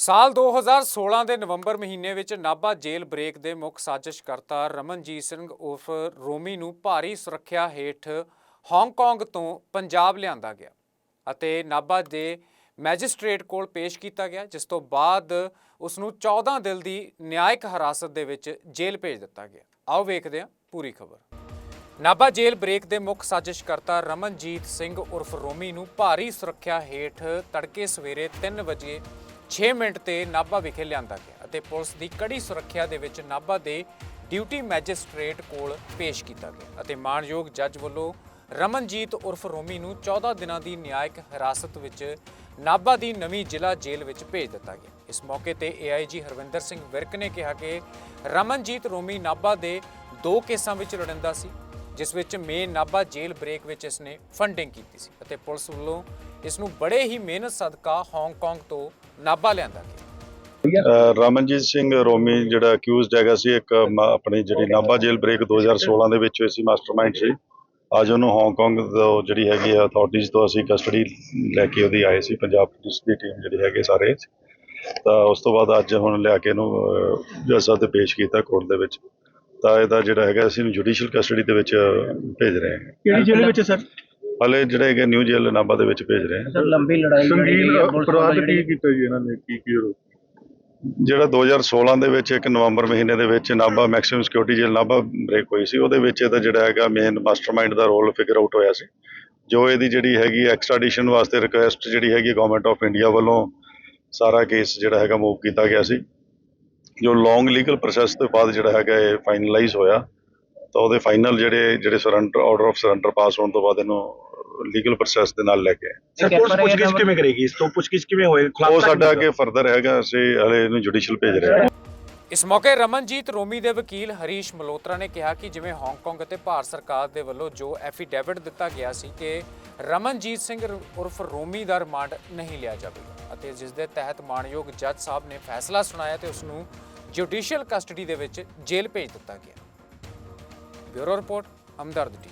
ਸਾਲ 2016 ਦੇ ਨਵੰਬਰ ਮਹੀਨੇ ਵਿੱਚ ਨਾਭਾ ਜੇਲ੍ਹ ਬ੍ਰੇਕ ਦੇ ਮੁੱਖ ਸਾਜ਼ਿਸ਼ਕਰਤਾ ਰਮਨਜੀਤ ਸਿੰਘ ਉਰਫ ਰੋਮੀ ਨੂੰ ਭਾਰੀ ਸੁਰੱਖਿਆ ਹੇਠ ਹਾਂਗਕਾਂਗ ਤੋਂ ਪੰਜਾਬ ਲਿਆਂਦਾ ਗਿਆ ਅਤੇ ਨਾਭਾ ਦੇ ਮੈਜਿਸਟ੍ਰੇਟ ਕੋਲ ਪੇਸ਼ ਕੀਤਾ ਗਿਆ, ਜਿਸ ਤੋਂ ਬਾਅਦ ਉਸ ਨੂੰ 14 ਦਿਨ ਦੀ ਨਿਆਇਕ ਹਿਰਾਸਤ ਦੇ ਵਿੱਚ ਜੇਲ੍ਹ ਭੇਜ ਦਿੱਤਾ ਗਿਆ। ਆਓ ਵੇਖਦੇ ਹਾਂ ਪੂਰੀ ਖਬਰ। ਨਾਭਾ ਜੇਲ੍ਹ ਬ੍ਰੇਕ ਦੇ ਮੁੱਖ ਸਾਜ਼ਿਸ਼ਕਰਤਾ ਰਮਨਜੀਤ ਸਿੰਘ ਉਰਫ ਰੋਮੀ ਨੂੰ ਭਾਰੀ ਸੁਰੱਖਿਆ ਹੇਠ ਤੜਕੇ ਸਵੇਰੇ 3 ਵਜੇ 6 ਮਿੰਟ ਤੇ ਨਾਭਾ ਵਿਖੇ ਲਿਆਂਦਾ ਗਿਆ ਅਤੇ ਪੁਲਿਸ ਦੀ ਕੜੀ ਸੁਰੱਖਿਆ ਦੇ ਵਿੱਚ ਨਾਭਾ ਦੇ ਡਿਊਟੀ ਮੈਜਿਸਟ੍ਰੇਟ ਕੋਲ ਪੇਸ਼ ਕੀਤਾ ਗਿਆ ਅਤੇ ਮਾਣਯੋਗ ਜੱਜ ਵੱਲੋਂ ਰਮਨਜੀਤ ਉਰਫ ਰੋਮੀ ਨੂੰ 14 ਦਿਨਾਂ ਦੀ ਨਿਆਇਕ ਹਿਰਾਸਤ ਵਿੱਚ ਨਾਭਾ ਦੀ ਨਵੀਂ ਜ਼ਿਲ੍ਹਾ ਜੇਲ੍ਹ ਵਿੱਚ ਭੇਜ ਦਿੱਤਾ ਗਿਆ। ਇਸ ਮੌਕੇ ਤੇ ਏਆਈਜੀ ਹਰਵਿੰਦਰ ਸਿੰਘ ਵਿਰਕ ਨੇ ਕਿਹਾ ਕਿ ਰਮਨਜੀਤ ਰੋਮੀ ਨਾਭਾ ਦੇ ਦੋ ਕੇਸਾਂ ਵਿੱਚ ਲੜਿੰਦਾ ਸੀ। ਜਿਸ ਵਿੱਚ ਮੇਨ ਨਾਭਾ ਜੇਲ੍ਹ ਬ੍ਰੇਕ ਵਿੱਚ ਇਸ ਨੇ ਫੰਡਿੰਗ ਕੀਤੀ ਸੀ ਅਤੇ ਪੁਲਿਸ ਵੱਲੋਂ ਇਸ ਨੂੰ ਬੜੇ ਹੀ ਮਿਹਨਤ ਸਦਕਾ ਹਾਂਗਕਾਂਗ ਤੋਂ ਨਾਭਾ ਲਿਆਂਦਾ ਗਿਆ। ਰਮਨਜੀਤ ਸਿੰਘ ਰੋਮੀ ਜਿਹੜਾ ਅਕਿਊਜ਼ਡ ਹੈਗਾ ਸੀ ਇੱਕ ਆਪਣੀ ਜਿਹੜੀ ਨਾਭਾ ਜੇਲ੍ਹ ਬ੍ਰੇਕ 2016 ਦੇ ਵਿੱਚ ਹੋਈ ਸੀ ਮਾਸਟਰਮਾਈਂਡ ਸੀ। ਅੱਜ ਉਹਨੂੰ ਹਾਂਗਕਾਂਗ ਤੋਂ ਜਿਹੜੀ ਹੈਗੀ ਆ ਅਥਾਰਟੀਜ਼ ਤੋਂ ਅਸੀਂ ਕਸਟਡੀ ਲੈ ਕੇ ਉਹਦੀ ਆਏ ਸੀ ਪੰਜਾਬ ਪੁਲਿਸ ਦੀ ਟੀਮ ਜਿਹੜੀ ਹੈਗੇ ਸਾਰੇ। ਤਾਂ ਉਸ ਤੋਂ ਬਾਅਦ ਅੱਜ ਹੁਣ ਲਿਆ ਕੇ ਇਹਨੂੰ ਅਹ, ਜੱਜ ਸਾਹਿਬ ਤੇ ਪੇਸ਼ ਕੀਤਾ ਕੋਰਟ ਦੇ ਵਿੱਚ। ਤਾਂ ਇਹਦਾ ਜਿਹੜਾ ਹੈਗਾ ਅਸੀਂ ਇਹਨੂੰ ਜੁਡੀਸ਼ੀਅਲ ਕਸਟਡੀ ਦੇ ਵਿੱਚ ਭੇਜ ਰਹੇ ਹਾਂ। ਕਿਹੜੀ ਜੇਲ੍ਹ ਵਿੱਚ ਸਰ? ਹਲੇ ਜਿਹੜੇ ਹੈਗੇ ਨਿਊ ਜੇਲ੍ਹ ਨਾਭਾ ਦੇ ਵਿੱਚ ਭੇਜ ਰਹੇ ਹਾਂ। ਸਰ ਲੰਬੀ ਲੜਾਈ ਜਿਹੜੀ ਸੰਗੀਨ ਹੈ ਪੁਲਿਸ ਵੱਲੋਂ ਅਪਰਾਧ ਜਿਹੜੀ ਕੀ ਕੀਤਾ ਜੀ ਇਹਨਾਂ ਨੇ? ਕੀ ਕੀ ਆਰੋਪ? ਜਿਹੜਾ 2016 ਦੇ ਵਿੱਚ ਇੱਕ ਨਵੰਬਰ ਮਹੀਨੇ ਦੇ ਵਿੱਚ Nabha maximum security jail Nabha break ਹੋਈ ਸੀ ਉਹਦੇ ਵਿੱਚ ਇਹਦਾ ਜਿਹੜਾ ਹੈਗਾ ਮੇਨ ਮਾਸਟਰਮਾਈਂਡ ਦਾ ਰੋਲ ਫਿਗਰ ਆਊਟ ਹੋਇਆ ਸੀ। ਜੋ ਇਹਦੀ ਜਿਹੜੀ ਹੈਗੀ ਐਕਸਟ੍ਰੈਡੀਸ਼ਨ ਵਾਸਤੇ ਰਿਕੁਐਸਟ ਜਿਹੜੀ ਹੈਗੀ ਗਵਰਨਮੈਂਟ ਆਫ ਇੰਡੀਆ ਵੱਲੋਂ ਸਾਰਾ ਕੇਸ ਜਿਹੜਾ ਹੈਗਾ ਮੂਵ ਕੀਤਾ ਗਿਆ ਸੀ। ਜੋ ਲੌਂਗ ਲੀਗਲ ਪ੍ਰੋਸੈਸ ਤੋਂ ਬਾਅਦ ਜਿਹੜਾ ਹੈਗਾ ਇਹ ਫਾਈਨਲਾਈਜ਼ ਹੋਇਆ ਤਾਂ ਉਹਦੇ ਫਾਈਨਲ ਜਿਹੜੇ ਜਿਹੜੇ surrender order of surrender pass ਹੋਣ ਤੋਂ ਬਾਅਦ ਇਹਨੂੰ ਲੀਗਲ ਪ੍ਰੋਸੈਸ ਦੇ ਨਾਲ ਲੈ ਕੇ ਆਏ। ਸਰ ਪੁਲਿਸ ਪੁੱਛਗਿੱਛ ਕਿਵੇਂ ਕਰੇਗੀ? ਇਸ ਤੋਂ ਪੁੱਛਗਿੱਛ ਕਿਵੇਂ ਹੋਏ? ਉਹ ਸਾਡਾ ਅੱਗੇ ਫਰਦਰ ਹੈਗਾ ਅਸੀਂ ਹਲੇ ਇਹਨੂੰ ਜੁਡੀਸ਼ੀਅਲ ਭੇਜ ਰਹੇ ਹਾਂ। ਇਸ ਮੌਕੇ ਰਮਨਜੀਤ ਰੋਮੀ ਦੇ ਵਕੀਲ ਹਰੀਸ਼ ਮਲੋਤਰਾ ਨੇ ਕਿਹਾ ਕਿ ਜਿਵੇਂ ਹਾਂਗਕਾਂਗ ਅਤੇ ਭਾਰਤ ਸਰਕਾਰ ਦੇ ਵੱਲੋਂ ਜੋ ਐਫੀਡੇਵਿਟ ਦਿੱਤਾ ਗਿਆ ਸੀ ਕਿ ਰਮਨਜੀਤ ਸਿੰਘ ਉਰਫ ਰੋਮੀ ਦਾ ਰਿਮਾਂਡ ਨਹੀਂ ਲਿਆ ਜਾਵੇਗਾ ਅਤੇ ਜਿਸ ਦੇ ਤਹਿਤ ਮਾਣਯੋਗ ਜੱਜ ਸਾਹਿਬ ਨੇ ਫੈਸਲਾ ਸੁਣਾਇਆ ਤੇ ਉਸ ਨੂੰ ਜੁਡੀਸ਼ੀਅਲ ਕਸਟਡੀ ਦੇ ਵਿੱਚ ਜੇਲ੍ਹ ਭੇਜ ਦਿੱਤਾ ਗਿਆ। ਬਿਊਰੋ ਰਿਪੋਰਟ ਹਮਦਰਦ ਟੀ